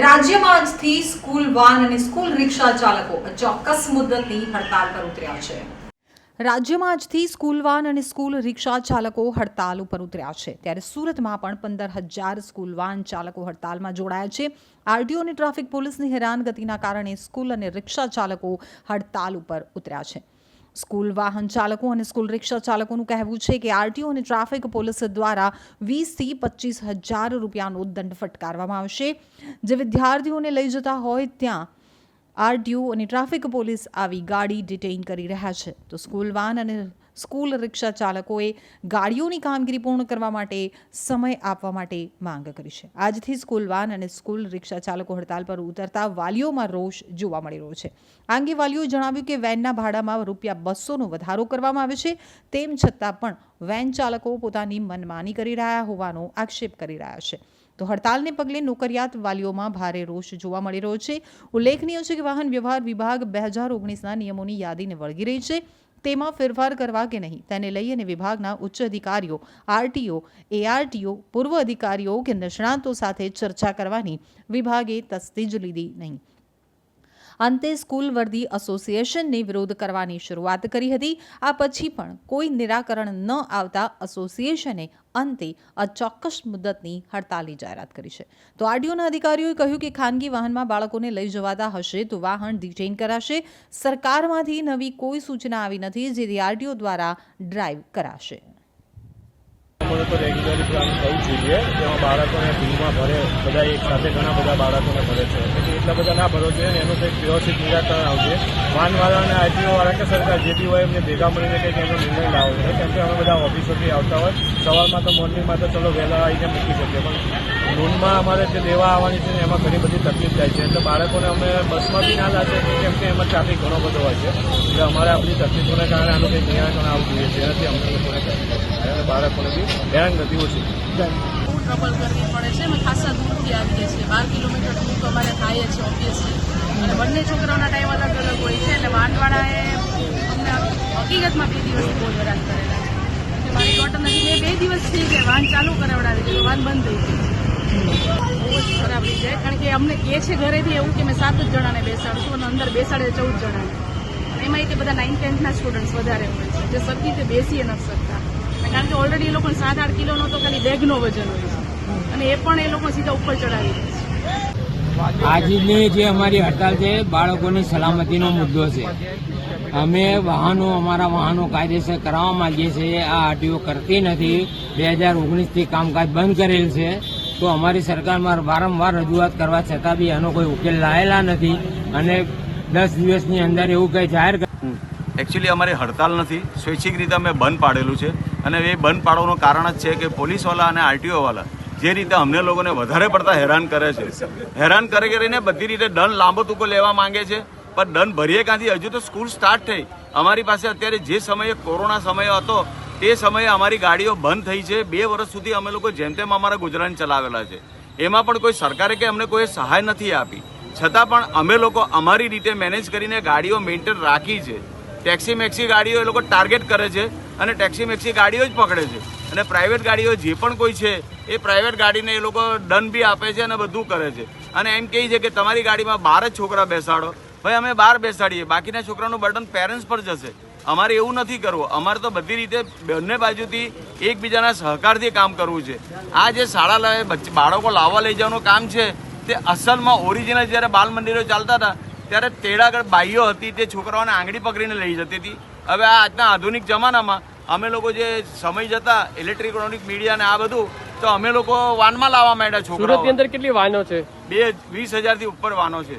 રાજ્યમાં આજથી school van અને સ્કૂલ રિક્ષા ચાલકો ચોક્કસ મુદ્દતની હડતાલ પર ઉતર્યા છે. રાજ્યમાં આજથી સ્કૂલ વાન અને સ્કૂલ રિક્ષા ચાલકો હડતાલ ઉપર ઉતર્યા છે. ત્યારે સુરતમાં પણ પંદર હજાર સ્કૂલ વાન ચાલકો હડતાલમાં જોડાયા છે. આરટીઓ અને ટ્રાફિક પોલીસની હેરાનગતિના કારણે સ્કૂલ અને રિક્ષા ચાલકો હડતાલ ઉપર ઉતર્યા છે. સ્કૂલ વાહન ચાલકો અને સ્કૂલ રિક્ષા ચાલકોનું કહેવું છે કે આરટીઓ અને ટ્રાફિક પોલીસ દ્વારા વીસથી પચીસ હજાર રૂપિયાનો દંડ ફટકારવામાં આવશે. જે વિદ્યાર્થીઓને લઈ જતા હોય ત્યાં આરટીઓ અને ટ્રાફિક પોલીસ આવી ગાડી ડિટેઇન કરી રહ્યા છે. તો સ્કૂલ વાન અને સ્કૂલ રિક્ષા ચાલકોએ ગાડીઓની કામગીરી પૂર્ણ કરવા માટે સમય આપવા માટે માંગ કરી છે. આજથી સ્કૂલ વાન અને સ્કૂલ રિક્ષા ચાલકો હડતાલ પર ઉતરતા વાલીઓમાં રોષ જોવા મળી રહ્યો છે. આ અંગે વાલીઓએ જણાવ્યું કે વેનના ભાડામાં રૂપિયા બસોનો વધારો કરવામાં આવે છે. તેમ છતાં પણ વેન ચાલકો પોતાની મનમાની કરી રહ્યા હોવાનો આક્ષેપ કરી રહ્યા છે. તો હડતાલને પગલે નોકરિયાત વાલીઓમાં ભારે રોષ જોવા મળી રહ્યો છે. ઉલ્લેખનીય છે કે વાહન વ્યવહાર વિભાગ બે હજાર ઓગણીસના નિયમોની યાદીને વળગી રહી છે. તેમાં ફેરફાર કરવા કે નહીં? તેને લઈ અને વિભાગના ઉચ્ચ અધિકારીઓ, આરટીઓ, એઆરટીઓ, પૂર્વ અધિકારીઓ કે નિષ્ણાંતો સાથે ચર્ચા કરવાની વિભાગે તસ્તીજ લીધી નહીં. અંતે સ્કૂલ વર્દી એસોસિએશનને વિરોધ કરવાની શરૂઆત કરી હતી. આ પછી પણ કોઈ નિરાકરણ ન આવતા એસોસિએશને અંતે અચોક્કસ મુદ્દતની હડતાલની જાહેરાત કરી છે. તો આરડીઓના અધિકારીઓએ કહ્યું કે ખાનગી વાહનમાં બાળકોને લઈ જવાતા હશે તો વાહન ડિટેન કરાશે. સરકારમાંથી નવી કોઈ સૂચના આવી નથી, જેથી આરટીઓ દ્વારા ડ્રાઈવ કરાશે. તો રેગ્યુલરલી પ્લાન થવું જોઈએ. જેમાં બાળકોને ભીડમાં ભરે બધા એક સાથે ઘણા બધા બાળકોને ભરે છે. એટલે એટલા બધા ના ભરવો જોઈએ એનું કંઈક વ્યવસ્થિત નિરાકરણ આવશે વાનવાળા અને આરટીઓ વાળા કે સરકાર જે બી હોય એમને ભેગા મળીને કંઈક એનો નિર્ણય લાવવો જોઈએ. કેમ કે અમે બધા ઓફિસોથી આવતા હોય. સવારમાં તો મોર્નિંગમાં તો ચલો વહેલા આવીને મૂકી શકીએ. પણ લોનમાં અમારે જે લેવા આવવાની છે એમાં ઘણી બધી થાય છે. એટલે બાળકોને અમે બસમાં બી ના લાગે, કેમ કે એમાં ટ્રાફિક ઘણો બધો હોય છે. એટલે અમારે આપણી તકલીફોને કારણે આનું કંઈક નિરાકરણ આવવું જોઈએ જેનાથી અમને લોકોને અને બાળકોને બી હેરાનગતિ ઓછી. થાય બહુ ટ્રબલ કરવી પડે છે. અમે ખાસા દૂરથી આવીએ છીએ. બાર કિલોમીટર દૂર અમારે થાય છે ઓબ્વિયસલી અને બંને છોકરાઓના ટાઈમ અલગ અલગ હોય છે. એટલે વાનવાળાએ અમને હકીકતમાં બે દિવસથી બહુ હેરાન કરેલા છે. મારી ડોટર નથી. બે દિવસ થઈ ગયા. વાન ચાલુ કરાવડાવી દીધું વાન બંધ થઈ ગઈ બહુ જ ખરાબ રીતે કારણ કે અમને કહે છે ઘરેથી એવું કે મેં સાત જ જણાને બેસાડશું અને અંદર બેસાડે ચૌદ જણાને. એમાં કે બધા નાઇન ટેન્થના સ્ટુડન્ટ્સ વધારે હોય છે. જે સરખી રીતે બેસી નથી શકતા. કારણ કે ઓલરેડી એ લોકોને સાત આઠ કિલોનો તો ખાલી બેગનો વજન હોય છે. અને એ પણ એ લોકો સીધા ઉપર ચડાવી દે છે. આજની જે અમારી હડતાલ છે, બાળકોની સલામતીનો મુદ્દો છે. અમે વાહનો, અમારા વાહનો કાયદેસર કરાવવા માંગીએ છીએ. આ આરટીઓ કરતી નથી. બે હજાર ઓગણીસથી કામકાજ બંધ કરેલ છે. તો અમારી સરકારમાં વારંવાર રજૂઆત કરવા છતાં બી આનો કોઈ ઉકેલ લાયેલા નથી અને દસ દિવસની અંદર એવું કંઈ જાહેર એકચ્યુઅલી અમારી હડતાલ નથી. સ્વૈચ્છિક રીતે અમે બંધ પાડેલું છે. અને એ બંધ પાડવાનું કારણ જ છે કે પોલીસવાળા અને આરટીઓવાળા જે રીતે અમને લોકોને વધારે પડતા હેરાન કરે છે. હેરાન કરે કરીને બધી રીતે દંડ લાંબો ટૂંકો લેવા માંગે છે. પણ દંડ ભરીએ ક્યાંથી? હજુ તો સ્કૂલ સ્ટાર્ટ થઈ. અમારી પાસે અત્યારે જે સમયે કોરોના સમય હતો તે સમયે અમારી ગાડીઓ બંધ થઈ છે. બે વર્ષ સુધી અમે લોકો જેમ તેમ અમારા ગુજરાન ચલાવેલા છે. એમાં પણ કોઈ સરકારે કે અમને કોઈ સહાય નથી આપી. છતાં પણ અમે લોકો અમારી રીતે મેનેજ કરીને ગાડીઓ મેન્ટેન રાખી છે. ટેક્સી મેક્સી ગાડીઓ એ લોકો ટાર્ગેટ કરે છે અને ટેક્સી મેક્સી ગાડીઓ જ પકડે છે. અને પ્રાઇવેટ ગાડીઓ જે પણ કોઈ છે, એ પ્રાઇવેટ ગાડીને એ લોકો દંડ બી આપે છે અને બધું કરે છે. અને એમ કહે છે કે તમારી ગાડીમાં બાર જ છોકરા બેસાડો. ભાઈ, અમે બાર બેસાડીએ. બાકીના છોકરાનું બર્ડન પેરેન્ટ્સ પર જશે. અમારે એવું નથી કરવું. અમારે તો બધી રીતે બંને બાજુથી એકબીજાના સહકારથી કામ કરવું છે. આ જે શાળા બાળકો લાવવા લઈ જવાનું કામ છે તે અસલમાં ઓરિજિનલ જ્યારે બાલ મંદિરો ચાલતા હતા ત્યારે તેડાગઢ બાઈઓ હતી તે છોકરાઓને આંગળી પકડીને લઈ જતી હતી. હવે આ આજના આધુનિક જમાનામાં અમે લોકો જે સમય જતા ઇલેક્ટ્રોનિક મીડિયા ને આ બધું તો અમે લોકો વાનમાં લાવવા માંડ્યા છોકરાઓ. અંદર કેટલી વાનો છે? બે વીસ હજારથી ઉપર વાનો છે.